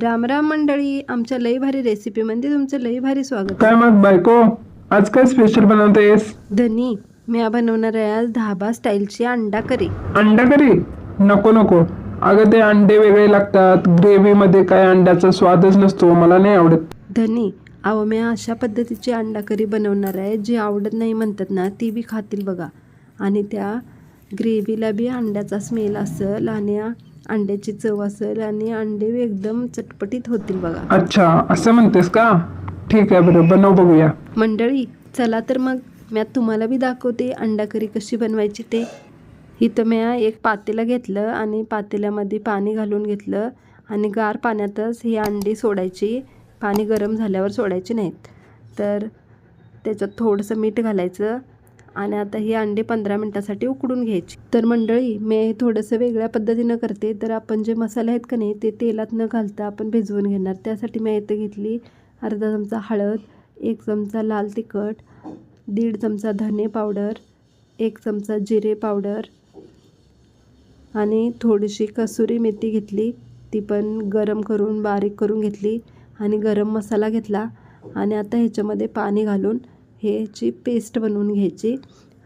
राम राम मंडळी आमच्या लई भारी रेसिपीमध्ये तुमचं लई भारी स्वागत काय मग बायको? आज काय स्पेशल बनवतेस? धनी मी आ बनवणार आहे आज धाबा स्टाईलची अंडा करी अंडा करी नको नको. अगं ते अंडे वेगळे लागतात. ग्रेव्ही मध्ये काय अंड्याचा स्वादच नसतो मला नाही आवडत. धनी अहो मी अशा पद्धतीची अंडा करी बनवणार आहे जी आवडत नाही म्हणतात ना ती बी खातील बघा. आणि त्या ग्रेव्हीला बी अंड्याचा स्मेल असेल आणि अंड्याची चव असेल आणि अंडे एकदम चटपटीत होतील बघा. अच्छा असं म्हणतेस का? ठीक आहे बरं बनव बघूया. मंडळी चला तर मग मी तुम्हाला बी दाखवते अंडा करी कशी बनवायची ते. इथं मी एक पातेलं घेतलं आणि पातेल्यामध्ये पाणी घालून घेतलं आणि गार पाण्यातच ही अंडी सोडायची. पाणी गरम झाल्यावर सोडायची नाहीत. तर त्याच्यात थोडंसं मीठ घालायचं. आणि आता ही अंडे पंधरा मिनटासाठी उकडून घ्यायची. तर मंडळी मी हे थोडंसं वेगळ्या पद्धतीनं करते. तर आपण जे मसाले आहेत का नाही ते तेलात न घालता आपण भिजवून घेणार. त्यासाठी मी इथं घेतली अर्धा चमचा हळद एक चमचा लाल तिखट दीड चमचा धने पावडर एक चमचा जिरे पावडर आणि थोडीशी कसुरी मेथी घेतली. ती पण गरम करून बारीक करून घेतली आणि गरम मसाला घेतला आणि आता ह्याच्यामध्ये पाणी घालून हे ह्याची पेस्ट बनवून घ्यायची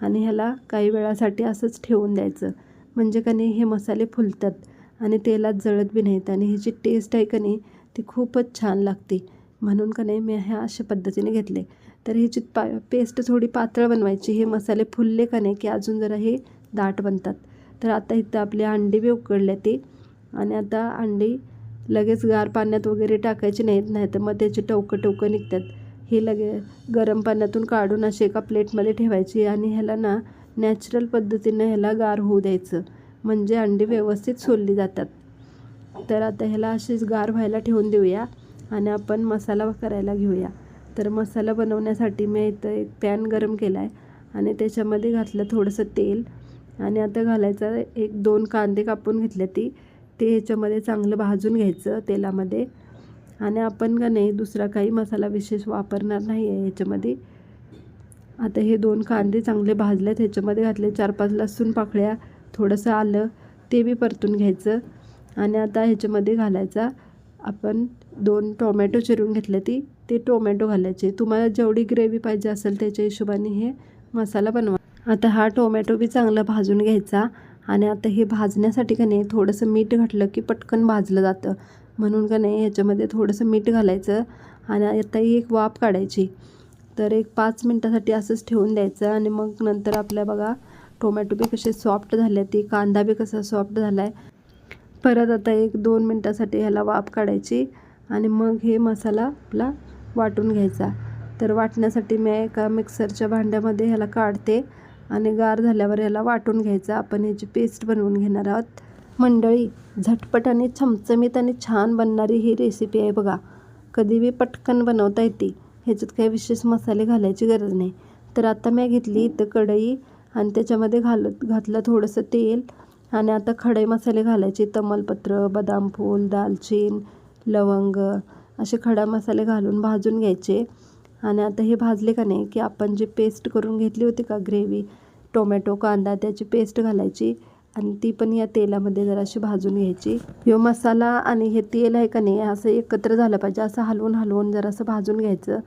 आणि ह्याला काही वेळासाठी असंच ठेवून द्यायचं. म्हणजे का नाही हे मसाले फुलतात आणि तेलात जळत बी नाहीत आणि ह्याची टेस्ट आहे का नाही ती खूपच छान लागते. म्हणून का नाही मी ह्या अशा पद्धतीने घेतले. तर ह्याची पा पेस्ट थोडी पातळ बनवायची हे मसाले फुलले का नाही की अजून जरा हे दाट बनतात. तर आता इथं आपले अंडी बी उकडले ते. आणि आता अंडी लगेच गार पाण्यात वगैरे टाकायची नाहीत नाही तर मग त्याचे टवकं टवकं निघतात. हे लगे गरम पाण्यातून काढून असे एका प्लेटमध्ये ठेवायची आणि ह्याला ना नॅचरल पद्धतीनं ह्याला गार होऊ द्यायचं. म्हणजे अंडी व्यवस्थित सोलली जातात. तर आता ह्याला अशीच गार व्हायला ठेवून देऊया आणि आपण मसाला करायला घेऊया. तर मसाला बनवण्यासाठी मी इथं एक पॅन गरम केला आहे आणि त्याच्यामध्ये घातलं थोडंसं तेल आणि आता घालायचं एक दोन कांदे कापून घेतले ती. ते ह्याच्यामध्ये चांगलं भाजून घ्यायचं तेलामध्ये. आणि आपण का नाही दुसरा काही मसाला विशेष वापरणार नाही आहे ह्याच्यामध्ये आता हे दोन कांदे चांगले भाजलेत ह्याच्यामध्ये घातले चार पाच लसूण पाकळ्या थोडंसं आलं ते बी परतून घ्यायचं. आणि आता ह्याच्यामध्ये घालायचा आपण दोन टोमॅटो चिरून घेतले ती ते टोमॅटो घालायचे. तुम्हाला जेवढी ग्रेव्ही पाहिजे असेल त्याच्या हिशोबाने हे मसाला बनवा. आता हा टोमॅटो बी चांगला भाजून घ्यायचा. आणि आता हे भाजण्यासाठी का नाही थोडंसं मीठ घातलं की पटकन भाजलं जातं. म्हणून का नाही ह्याच्यामध्ये थोडंसं मीठ घालायचं आणि आता ही एक वाफ काढायची. तर एक पाच मिनटासाठी असंच ठेवून द्यायचं आणि मग नंतर आपल्या बघा टोमॅटो बी कसे सॉफ्ट झाले ती कांदा बी कसा सॉफ्ट झाला आहे परत आता एक दोन मिनटासाठी ह्याला वाफ काढायची आणि मग हे मसाला आपला वाटून घ्यायचा. तर वाटण्यासाठी मी एका मिक्सरच्या भांड्यामध्ये ह्याला काढते आणि गार झाल्यावर ह्याला वाटून घ्यायचा. आपण ह्याची पेस्ट बनवून घेणार आहोत. मंडळी झटपट आणि चमचमीत आणि छान बनणारी ही रेसिपी आहे बघा. कधी बी पटकन बनवता येते. ह्याच्यात काही विशेष मसाले घालायची गरज नाही. तर आता मी घेतली इथं कढई आणि त्याच्यामध्ये घालत घातलं थोडंसं तेल आणि आता खडे मसाले घालायचे. तमालपत्र बदाम फूल दालचीन लवंग असे खडा मसाले घालून भाजून घ्यायचे. आणि आता हे भाजले का नाही की आपण जी पेस्ट करून घेतली होती का ग्रेव्ही टोमॅटो कांदा त्याची पेस्ट घालायची. आणि ती पण या तेलामध्ये जराशी भाजून घ्यायची. यो मसाला आणि हे तेल आहे का नाही असं एकत्र झालं पाहिजे. असं हलवून हलवून जरासं भाजून घ्यायचं.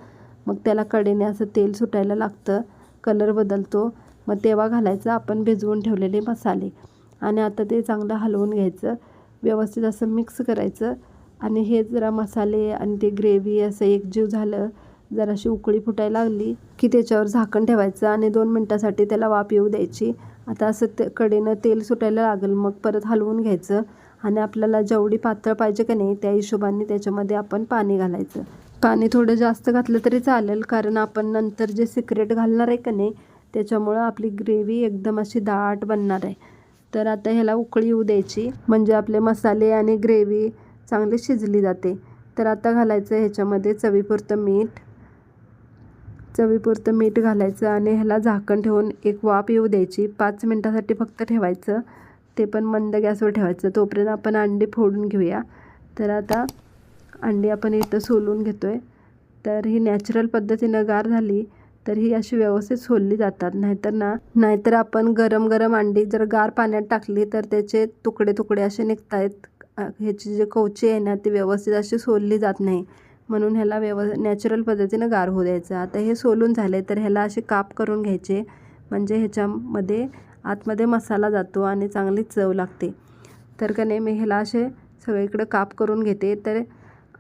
मग त्याला कडेने असं तेल सुटायला लागतं. कलर बदलतो. मग तेव्हा घालायचं. आपण भिजवून ठेवलेले मसाले. आणि आता ते चांगलं हलवून घ्यायचं. व्यवस्थित असं मिक्स करायचं. आणि हे जरा मसाले आणि ते ग्रेव्ही असं एकजीव झालं. जराशी उकळी फुटायला लागली की त्याच्यावर झाकण ठेवायचं आणि दोन मिनटासाठी त्याला वाफ येऊ द्यायची. आता असं ते कडेनं तेल सुटायला लागेल मग परत हलवून घ्यायचं आणि आपल्याला जेवढी पातळ पाहिजे का नाही त्या हिशोबाने त्याच्यामध्ये आपण पाणी घालायचं. पाणी थोडं जास्त घातलं तरी चालेल कारण आपण नंतर जे सिक्रेट घालणार आहे का नाही त्याच्यामुळं आपली ग्रेव्ही एकदम अशी दाट बनणार आहे. तर आता ह्याला उकळी येऊ द्यायची म्हणजे आपले मसाले आणि ग्रेव्ही चांगली शिजली जाते. तर आता घालायचं ह्याच्यामध्ये चवीपुरतं मीठ चवीपुरतं मीठ घालायचं आणि ह्याला झाकण ठेवून एक वाफ येऊ द्यायची. पाच मिनटासाठी फक्त ठेवायचं. ते पण मंद गॅसवर ठेवायचं. तोपर्यंत आपण अंडी फोडून घेऊया. तर आता अंडी आपण इथं सोलून घेतो आहे तर ही नॅचरल पद्धतीनं गार झाली तर ही अशी व्यवस्थित सोलली जातात. नाहीतर ना नाहीतर आपण गरम गरम अंडी जर गार पाण्यात टाकली तर त्याचे तुकडे तुकडे असे निघत आहेत ह्याची जी कवची आहे ना ती व्यवस्थित अशी सोलली जात नाही. म्हणून ह्याला व्यव नॅचरल पद्धतीनं गार होऊ द्यायचं. आता हे सोलून झाले तर ह्याला असे काप करून घ्यायचे. म्हणजे ह्याच्यामध्ये आतमध्ये मसाला जातो आणि चांगली चव लागते. तर का नाही मी ह्याला असे सगळीकडे काप करून घेते. तर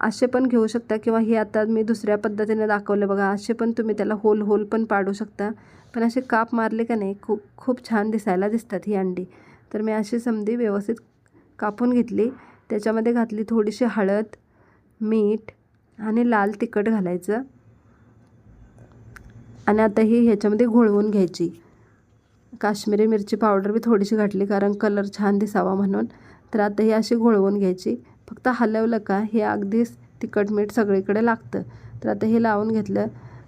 असे पण घेऊ शकता किंवा हे आता मी दुसऱ्या पद्धतीने दाखवलं बघा. असे पण तुम्ही त्याला होल होल पण पाडू शकता. पण असे काप मारले का नाही खूप खूप छान दिसायला दिसतात ही अंडी. तर मी अशी समधी व्यवस्थित कापून घेतली. त्याच्यामध्ये घातली थोडीशी हळद मीठ आणि लाल तिखट घालायचं. आणि आता ही ह्याच्यामध्ये घोळवून घ्यायची. काश्मीरी मिरची पावडर बी थोडीशी घातली कारण कलर छान दिसावा म्हणून. तर आता ही अशी घोळवून घ्यायची. फक्त हलवलं का हे अगदीच तिखट मीठ सगळीकडे लागतं. तर आता हे लावून घेतलं.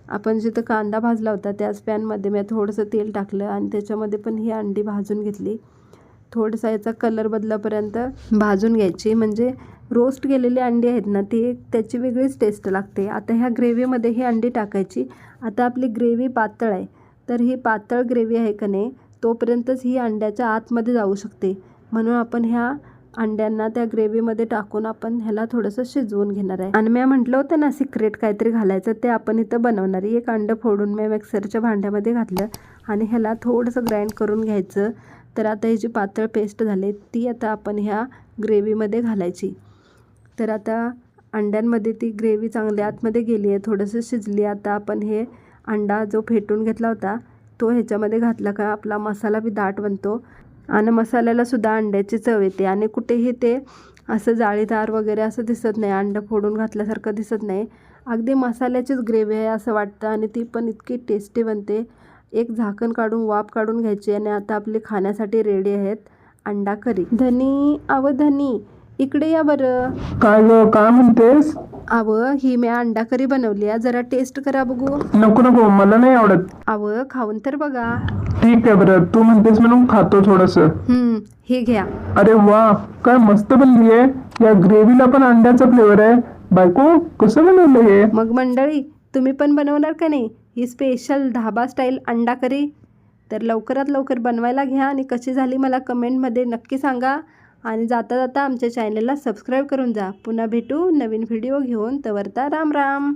आपण जिथं कांदा भाजला होता त्याच पॅनमध्ये मी थोडंसं तेल टाकलं आणि त्याच्यामध्ये पण ही अंडी भाजून घेतली. थोडंसं याचा कलर बदलापर्यंत भाजून घ्यायची. म्हणजे रोस्ट केलेली अंडी आहेत ना ती एक त्याची वेगळीच टेस्ट लागते. आता ह्या ग्रेव्हीमध्ये ही अंडी टाकायची. आता आपली ग्रेव्ही पातळ आहे. तर ही पातळ ग्रेव्ही आहे का नाही तोपर्यंतच ही अंड्याच्या आतमध्ये जाऊ शकते. म्हणून आपण ह्या अंड्यांना त्या ग्रेव्हीमध्ये टाकून आपण ह्याला थोडंसं शिजवून घेणार आहे. आणि मी म्हटलं होतं ना सिक्रेट काहीतरी घालायचं ते आपण इथं बनवणार. आहे एक अंडं फोडून मी मिक्सरच्या भांड्यामध्ये घातलं आणि ह्याला थोडंसं ग्राइंड करून घ्यायचं. तर आता ही जी पातळ पेस्ट झाली ती आता आपण ह्या ग्रेव्हीमध्ये घालायची. तर आता अंड्यांमध्ये ती ग्रेव्ही चांगली आतमध्ये गेली आहे थोडंसं शिजली आता आपण हे अंडा जो फेटून घेतला होता तो ह्याच्यामध्ये घातला का? आपला मसाला बी दाट बनतो. आणि मसाल्यालासुद्धा अंड्याची चव येते. आणि कुठेही ते असं जाळीदार वगैरे असं दिसत नाही अंडं फोडून घातल्यासारखं दिसत नाही. अगदी मसाल्याचीच ग्रेव्ही आहे असं वाटतं आणि ती पण इतकी टेस्टी बनते. एक झाकण काढून वाफ काढून घ्यायची आणि आता आपली खाण्यासाठी रेडी आहेत अंडा करी. धनी अव धनी. इकडे या बरं. काय ग काय म्हणतेस? अव ही मी अंडा करी बनवली आहे. जरा टेस्ट करा बघू. नको नको मला नाही आवडत. अव खाऊन तर बघा. ठीक आहे बरं तू म्हणतेस म्हणून खातो थोडस. हम्म हे घ्या. अरे वा काय मस्त बनली आहे. या ग्रेव्हीला पण अंड्याचा फ्लेवर आहे. बायको कसं बनवलं हे? मग मंडळी तुम्ही पण बनवणार का नाही? ही स्पेशल धाबा स्टाईल अंडा करी. तर लवकरात लवकर बनवायला घ्या आणि कशी झाली मला कमेंटमध्ये नक्की सांगा. आणि जाता जाता आमच्या चॅनलला सबस्क्राईब करून जा. पुन्हा भेटू नवीन व्हिडिओ घेऊन. तवरता राम राम.